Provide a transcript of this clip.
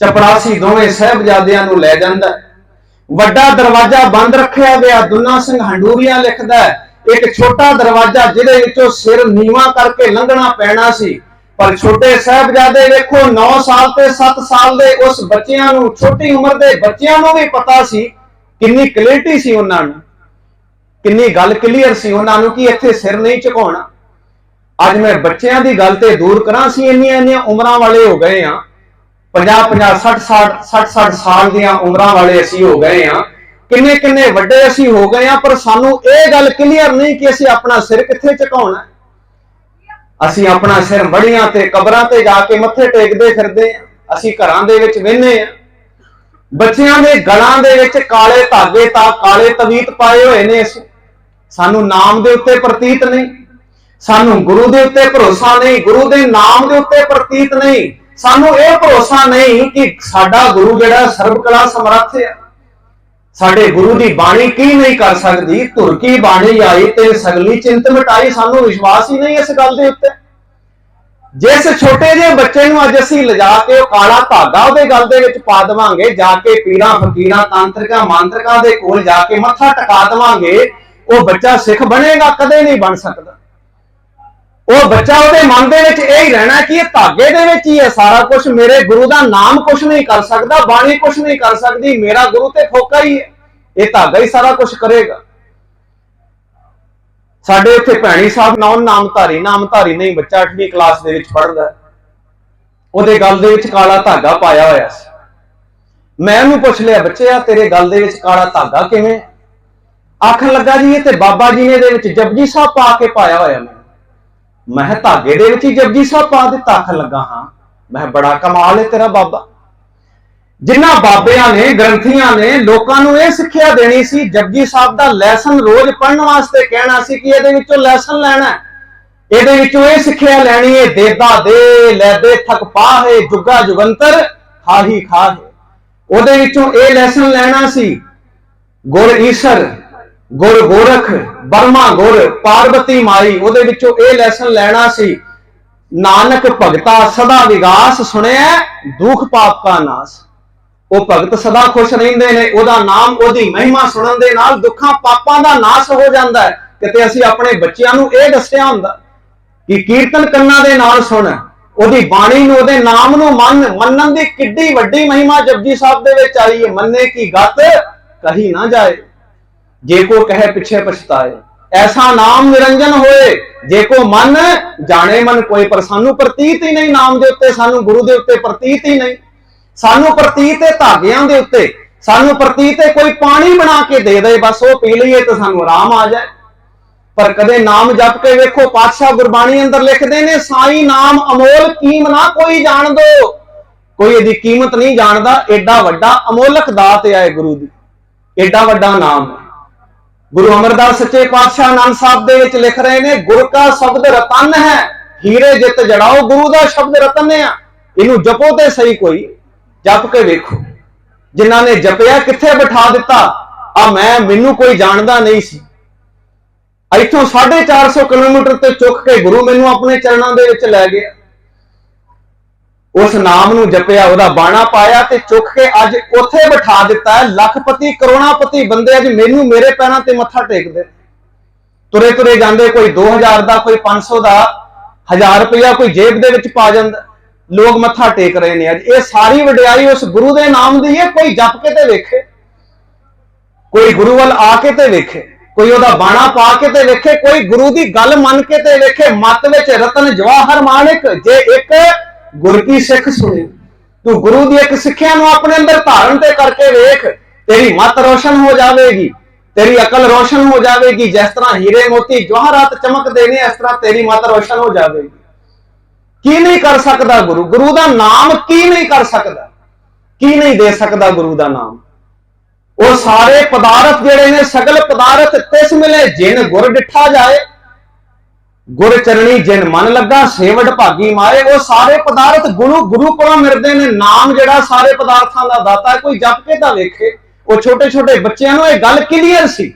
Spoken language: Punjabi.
ਚਪੜਾਸੀ ਦੋਵੇਂ ਸਹਿਬਜ਼ਾਦਿਆਂ ਨੂੰ ਲੈ ਜਾਂਦਾ ਵੱਡਾ ਦਰਵਾਜ਼ਾ ਬੰਦ ਰੱਖਿਆ ਗਿਆ, ਦੁੱਨਾ ਸਿੰਘ ਹੰਡੂਰੀਆ ਲਿਖਦਾ ਇੱਕ ਛੋਟਾ ਦਰਵਾਜ਼ਾ ਜਿਹਦੇ ਵਿੱਚੋਂ ਸਿਰ ਨੀਵਾ ਕਰਕੇ ਲੰਘਣਾ ਪੈਣਾ ਸੀ, ਪਰ ਛੋਟੇ ਸਾਹਿਬਜ਼ਾਦੇ ਵੇਖੋ 9 ਸਾਲ ਤੇ 7 ਸਾਲ ਦੇ ਉਸ ਬੱਚਿਆਂ ਨੂੰ, ਛੋਟੀ ਉਮਰ ਦੇ ਬੱਚਿਆਂ ਨੂੰ ਵੀ ਪਤਾ ਸੀ ਕਿੰਨੀ ਕਲੈਰਿਟੀ ਸੀ ਉਹਨਾਂ ਨੂੰ, ਕਿੰਨੀ ਗੱਲ ਕਲੀਅਰ ਸੀ ਉਹਨਾਂ ਨੂੰ ਕਿ ਇੱਥੇ ਸਿਰ ਨਹੀਂ ਝੁਕਾਉਣਾ। ਅੱਜ ਮੈਂ ਬੱਚਿਆਂ ਦੀ ਗੱਲ ਤੇ ਦੂਰ ਕਰਾਂ ਸੀ ਇੰਨੀਆਂ ਇੰਨੀਆਂ ਉਮਰਾਂ ਵਾਲੇ ਹੋ ਗਏ ਆ 50 50 60 60 60 60 ਸਾਲ ਦੀਆਂ ਉਮਰਾਂ ਵਾਲੇ ਅਸੀਂ ਹੋ ਗਏ ਆ ਕਿੰਨੇ ਕਿੰਨੇ ਵੱਡੇ ਅਸੀਂ ਹੋ ਗਏ ਆ ਪਰ ਸਾਨੂੰ ਇਹ ਗੱਲ ਕਲੀਅਰ ਨਹੀਂ ਕਿ ਅਸੀਂ ਆਪਣਾ ਸਿਰ ਕਿੱਥੇ ਝੁਕਾਉਣਾ ਅਸੀਂ ਆਪਣਾ ਸਿਰ ਮੜੀਆਂ ਤੇ ਕਬਰਾਂ ਤੇ ਜਾ ਕੇ ਮੱਥੇ ਟੇਕਦੇ ਫਿਰਦੇ ਆ ਅਸੀਂ ਘਰਾਂ ਦੇ ਵਿੱਚ ਵਹਿੰਦੇ ਆ ਬੱਚਿਆਂ ਦੇ ਗਲਾਂ ਦੇ ਵਿੱਚ ਕਾਲੇ ਧਾਗੇ ਤਾਂ, ਕਾਲੇ ਤਵੀਤ ਪਾਏ ਹੋਏ ਨੇ ਅਸੀਂ। ਸਾਨੂੰ ਨਾਮ ਦੇ ਉੱਤੇ ਪ੍ਰਤੀਤ ਨਹੀਂ। ਸਾਨੂੰ ਗੁਰੂ ਦੇ ਉੱਤੇ ਭਰੋਸਾ ਨਹੀਂ। ਗੁਰੂ ਦੇ ਨਾਮ ਦੇ ਉੱਤੇ ਪ੍ਰਤੀਤ ਨਹੀਂ। ਸਾਨੂੰ ਇਹ ਭਰੋਸਾ ਨਹੀਂ ਕਿ ਸਾਡਾ ਗੁਰੂ ਜਿਹੜਾ ਸਰਬ ਕਲਾ ਸਮਰੱਥ ਹੈ ਸਾਡੇ ਗੁਰੂ ਦੀ ਬਾਣੀ ਕੀ ਨਹੀਂ ਕਰ ਸਕਦੀ? ਧੁਰ ਕੀ ਬਾਣੀ ਆਈ ਤੇ ਸਗਲੀ ਚਿੰਤ ਮਿਟਾਈ? ਸਾਨੂੰ ਵਿਸ਼ਵਾਸ ਹੀ ਨਹੀਂ ਇਸ ਗੱਲ ਦੇ ਉੱਤੇ। ਜਿਸ ਛੋਟੇ ਜਿਹੇ ਬੱਚੇ ਨੂੰ ਅੱਜ ਅਸੀਂ ਲਿਜਾ ਕੇ ਉਹ ਕਾਲਾ ਧਾਗਾ ਉਹਦੇ ਗਲ ਦੇ ਵਿੱਚ ਪਾ ਦੇਵਾਂਗੇ, ਜਾ ਕੇ ਪੀਰਾਂ, ਫਕੀਰਾਂ, ਤਾਂਤਰਿਕਾਂ, ਮੰਤਰਿਕਾਂ ਦੇ ਕੋਲ ਜਾ ਕੇ ਮੱਥਾ ਟਿਕਾ ਦੇਵਾਂਗੇ, ਉਹ ਬੱਚਾ ਸਿੱਖ ਬਣੇਗਾ, ਕਦੇ ਨਹੀਂ ਬਣ ਸਕਦਾ। ਉਹ ਬੱਚਾ ਉਹਦੇ ਮਨ ਦੇ ਵਿੱਚ ਇਹ ਹੀ ਰਹਿਣਾ ਕਿ ਇਹ ਧਾਗੇ ਦੇ ਵਿੱਚ ਹੀ ਹੈ, ਸਾਰਾ ਕੁਝ ਮੇਰੇ ਗੁਰੂ ਦਾ ਨਾਮ ਕੁਝ ਨਹੀਂ ਕਰ ਸਕਦਾ, ਬਾਣੀ ਕੁਝ ਨਹੀਂ ਕਰ ਸਕਦੀ, ਮੇਰਾ ਗੁਰੂ ਤੇ ਫੋਕਾ ਹੀ ਹੈ। ਇਹ ਧਾਗਾ ਹੀ ਸਾਰਾ ਕੁਝ ਕਰੇਗਾ। ਸਾਡੇ ਇੱਥੇ ਭੈਣੀ ਸਾਹਿਬ ਨਾਮ ਨਾਮਧਾਰੀ ਨਾਮਧਾਰੀ ਨਹੀਂ, ਬੱਚਾ 8ਵੀਂ ਕਲਾਸ ਦੇ ਵਿੱਚ ਪੜ੍ਹਦਾ ਉਹਦੇ ਗੱਲ ਦੇ ਵਿੱਚ ਕਾਲਾ ਧਾਗਾ ਪਾਇਆ ਹੋਇਆ ਸੀ। ਮੈਂ ਉਹਨੂੰ ਪੁੱਛ ਲਿਆ ਬੱਚਿਆ ਤੇਰੇ ਗੱਲ ਦੇ ਵਿੱਚ ਕਾਲਾ ਧਾਗਾ ਕਿਵੇਂ ਆਖਣ ਲੱਗਾ ਜੀ, ਇਹ ਤੇ ਬਾਬਾ ਜੀ ਨੇ ਇਹਦੇ ਵਿੱਚ ਜਪਜੀ ਸਾਹਿਬ ਪਾ ਕੇ ਪਾਇਆ ਹੋਇਆ ਮੈਂ। ਮੈਂ ਧਾਗੇ ਦੇ ਵਿੱਚ ਹੀ ਜਪਜੀ ਸਾਹਿਬ ਪਾ ਦਿੱਤਾ, ਆਖਣ ਲੱਗਾ, ਹਾਂ। ਮੈਂ ਬੜਾ ਕਮਾਲ ਹੈ ਤੇਰਾ ਬਾਬਾ। ਜਿਨ੍ਹਾਂ ਬਾਬਿਆਂ ਨੇ, ਗ੍ਰੰਥੀਆਂ ਨੇ ਲੋਕਾਂ ਨੂੰ ਇਹ ਸਿੱਖਿਆ ਦੇਣੀ ਸੀ, ਜਪਜੀ ਸਾਹਿਬ ਦਾ ਲੈਸਨ ਰੋਜ਼ ਪੜ੍ਹਨ ਵਾਸਤੇ ਕਹਿਣਾ ਸੀ ਕਿ ਇਹਦੇ ਵਿੱਚੋਂ ਲੈਸਨ ਲੈਣਾ ਹੈ। ਇਹਦੇ ਵਿੱਚੋਂ ਇਹ ਸਿੱਖਿਆ ਲੈਣੀ ਹੈ ਦੇਦਾ ਦੇ ਲੈ ਦੇ, ਥਕ ਪਾਹੇ ਜੁਗਾ ਜੁਗੰਤਰ ਖਾਹੀ ਖਾਹੇ ਉਹਦੇ ਵਿੱਚੋਂ ਇਹ ਲੈਸਨ ਲੈਣਾ ਸੀ, ਗੁਰ ਈਸ਼ਰ ਗੁਰ ਗੋਰਖ, ਬਰਮਾ ਗੁਰ ਪਾਰਵਤੀ ਮਾਈ, ਉਹਦੇ ਵਿੱਚੋਂ ਇਹ ਲੈਸਨ ਲੈਣਾ ਸੀ, ਨਾਨਕ ਭਗਤਾ ਸਦਾ ਵਿਗਾਸ ਸੁਣਿਆ ਦੁੱਖ ਪਾਪ ਕਾ ਨਾਸ। ਉਹ ਭਗਤ ਸਦਾ ਖੁਸ਼ ਰਹਿੰਦੇ ਨੇ, ਉਹਦਾ ਨਾਮ, ਉਹਦੀ ਮਹਿਮਾ ਸੁਣਨ ਦੇ ਨਾਲ ਦੁੱਖਾਂ ਪਾਪਾਂ ਦਾ ਨਾਸ ਹੋ ਜਾਂਦਾ ਹੈ। ਕਿਤੇ ਅਸੀਂ ਆਪਣੇ ਬੱਚਿਆਂ ਨੂੰ ਇਹ ਦੱਸਿਆ ਹੁੰਦਾ ਕਿ ਕੀਰਤਨ ਕੰਨਾਂ ਦੇ ਨਾਲ ਸੁਣ, ਉਹਦੀ ਬਾਣੀ ਨੂੰ, ਉਹਦੇ ਨਾਮ ਨੂੰ ਮੰਨ, ਮੰਨਣ ਦੀ ਕਿੱਡੀ ਵੱਡੀ ਮਹਿਮਾ ਜਪਜੀ ਸਾਹਿਬ ਦੇ ਵਿੱਚ ਆਈ ਹੈ। ਮੰਨੇ ਕੀ ਗੱਤ ਕਹੀ ਨਾ ਜਾਏ। ਜੇ ਕੋ ਕਹੇ ਪਿੱਛੇ ਪਛਤਾਏ, ਐਸਾ ਨਾਮ ਨਿਰੰਜਨ ਹੋਏ, ਜੇ ਕੋ ਮਨ ਜਾਣੇ ਮਨ ਕੋਈ, ਪਰ ਸਾਨੂੰ ਪ੍ਰਤੀਤ ਹੀ ਨਹੀਂ ਨਾਮ ਦੇ ਉੱਤੇ, ਸਾਨੂੰ ਗੁਰੂ ਦੇ ਉੱਤੇ ਪ੍ਰਤੀਤ ਹੀ ਨਹੀਂ। ਸਾਨੂੰ ਪ੍ਰਤੀਤ ਹੈ ਧਾਗਿਆਂ ਦੇ ਉੱਤੇ, ਸਾਨੂੰ ਪ੍ਰਤੀਤ ਹੈ ਕੋਈ ਪਾਣੀ ਬਣਾ ਕੇ ਦੇ ਦੇ, ਬਸ ਉਹ ਪੀ ਲਈਏ ਤਾਂ ਸਾਨੂੰ ਆਰਾਮ ਆ ਜਾਏ। ਪਰ ਕਦੇ ਨਾਮ ਜਪ ਕੇ ਵੇਖੋ, ਪਾਤਸ਼ਾਹ ਗੁਰਬਾਣੀ ਅੰਦਰ ਲਿਖਦੇ ਨੇ, ਸਾਈ ਨਾਮ ਅਮੋਲ ਕੀਮ ਨਾ ਕੋਈ ਜਾਣ ਦੋ। ਕੋਈ ਇਹਦੀ ਕੀਮਤ ਨਹੀਂ ਜਾਣਦਾ ਐਡਾ ਵੱਡਾ ਅਮੋਲਕ ਦਾਤ ਹੈ ਗੁਰੂ ਦੀ। ਐਡਾ ਵੱਡਾ ਨਾਮ ਹੈ। ਗੁਰੂ ਅਮਰਦਾਸ ਸੱਚੇ ਪਾਤਸ਼ਾਹ ਆਨੰਦ ਸਾਹਿਬ ਦੇ ਵਿੱਚ ਲਿਖ ਰਹੇ ਨੇ, ਗੁਰ ਕਾ ਸ਼ਬਦ ਰਤਨ ਹੈ, ਹੀਰੇ ਜਿਤ ਜੜਾਓ, ਗੁਰੂ ਦਾ ਸ਼ਬਦ ਰਤਨ ਆ। ਇਹਨੂੰ ਜਪੋ ਤੇ ਸਹੀ ਕੋਈ, ਜਪ ਕੇ ਵੇਖੋ। ਜਿਨ੍ਹਾਂ ਨੇ ਜਪਿਆ, ਕਿੱਥੇ ਬਿਠਾ ਦਿੱਤਾ? ਆ ਮੈਂ, ਮੈਨੂੰ ਕੋਈ ਜਾਣਦਾ ਨਹੀਂ ਸੀ। ਇੱਥੋਂ 450 ਕਿਲੋਮੀਟਰ ਤੇ ਚੁੱਕ ਕੇ ਗੁਰੂ ਮੈਨੂੰ ਆਪਣੇ ਚਰਨਾਂ ਦੇ ਵਿੱਚ ਲੈ ਗਿਆ। ਉਸ ਨਾਮ ਨੂੰ ਜਪਿਆ, ਉਹਦਾ ਬਾਣਾ ਪਾਇਆ ਤੇ ਚੁੱਕ ਕੇ ਅੱਜ ਉੱਥੇ ਬਿਠਾ ਦਿੱਤਾ ਹੈ। ਲੱਖਪਤੀ, ਕਰੋੜਾਪਤੀ ਬੰਦੇ ਅੱਜ ਮੈਨੂੰ ਮੇਰੇ ਪੈਰਾਂ ਤੇ ਮੱਥਾ ਟੇਕਦੇ। ਨੇ। ਤੁਰੇ ਤੁਰੇ ਜਾਂਦੇ, ਕੋਈ 2000 ਦਾ, ਕੋਈ 500 ਦਾ 1000 ਰੁਪਇਆ ਕੋਈ ਜੇਬ ਦੇ ਵਿੱਚ ਪਾ ਜਾਂਦਾ। ਲੋਕ ਮੱਥਾ ਟੇਕ ਰਹੇ ਨੇ ਅੱਜ। ਇਹ ਸਾਰੀ ਵਡਿਆਈ ਉਸ ਗੁਰੂ ਦੇ ਨਾਮ ਦੀ ਹੈ, ਕੋਈ ਜਪ ਕੇ ਤੇ ਵੇਖੇ। ਕੋਈ ਗੁਰੂ ਵੱਲ ਆ ਕੇ ਤੇ ਵੇਖੇ। ਕੋਈ ਉਹਦਾ ਬਾਣਾ ਪਾ ਕੇ ਤੇ ਵੇਖੇ। ਕੋਈ ਗੁਰੂ ਦੀ ਗੱਲ ਮੰਨ ਕੇ ਤੇ ਵੇਖੇ। ਮਤ ਵਿੱਚ ਰਤਨ ਜਵਾਹਰ ਮਾਨਿਕ ਜੇ ਇੱਕ ਗੁਰ ਕੀ ਸਿੱਖ ਸੁਣੀ? ਤੂੰ ਗੁਰੂ ਦੀ ਇੱਕ ਸਿੱਖਿਆ ਨੂੰ ਆਪਣੇ ਅੰਦਰ ਧਾਰਨ ਤੇ ਕਰਕੇ ਵੇਖ, ਤੇਰੀ ਮਤ ਰੋਸ਼ਨ ਹੋ ਜਾਵੇਗੀ, ਤੇਰੀ ਅਕਲ ਰੋਸ਼ਨ ਹੋ ਜਾਵੇਗੀ, ਜਿਸ ਤਰ੍ਹਾਂ ਹੀਰੇ ਮੋਤੀ ਜਵਾਹਰਾਤ ਚਮਕਦੇ ਨੇ, ਇਸ ਤਰ੍ਹਾਂ ਤੇਰੀ ਮਤ ਰੋਸ਼ਨ ਹੋ ਜਾਵੇਗੀ। ਕੀ ਨਹੀਂ ਕਰ ਸਕਦਾ ਗੁਰੂ? ਗੁਰੂ ਦਾ ਨਾਮ ਕੀ ਨਹੀਂ ਕਰ ਸਕਦਾ? ਕੀ ਨਹੀਂ ਦੇ ਸਕਦਾ ਗੁਰੂ ਦਾ ਨਾਮ? ਉਹ ਸਾਰੇ ਪਦਾਰਥ ਜਿਹੜੇ ਨੇ, ਸਗਲ ਪਦਾਰਥ ਤਿਸ ਮਿਲੇ, ਜਿਨ ਗੁਰ ਡਿਠਾ ਜਾਏ ਗੁਰ ਚਰਣੀ ਜਿਨ ਮਨ ਲੱਗਾ ਸੇਵੜ ਭਾਗੀ ਮਾਰੇ। ਉਹ ਸਾਰੇ ਪਦਾਰਥ ਗੁਰੂ ਗੁਰੂ ਕੋਲੋਂ ਮਿਲਦੇ ਨੇ। ਨਾਮ ਜਿਹੜਾ ਸਾਰੇ ਪਦਾਰਥਾਂ ਦਾ ਦਾਤਾ ਕੋਈ ਜਪ ਕੇ ਤਾਂ ਵੇਖੇ। ਉਹ ਛੋਟੇ ਛੋਟੇ ਬੱਚਿਆਂ ਨੂੰ ਇਹ ਗੱਲ ਕਲੀਅਰ ਸੀ।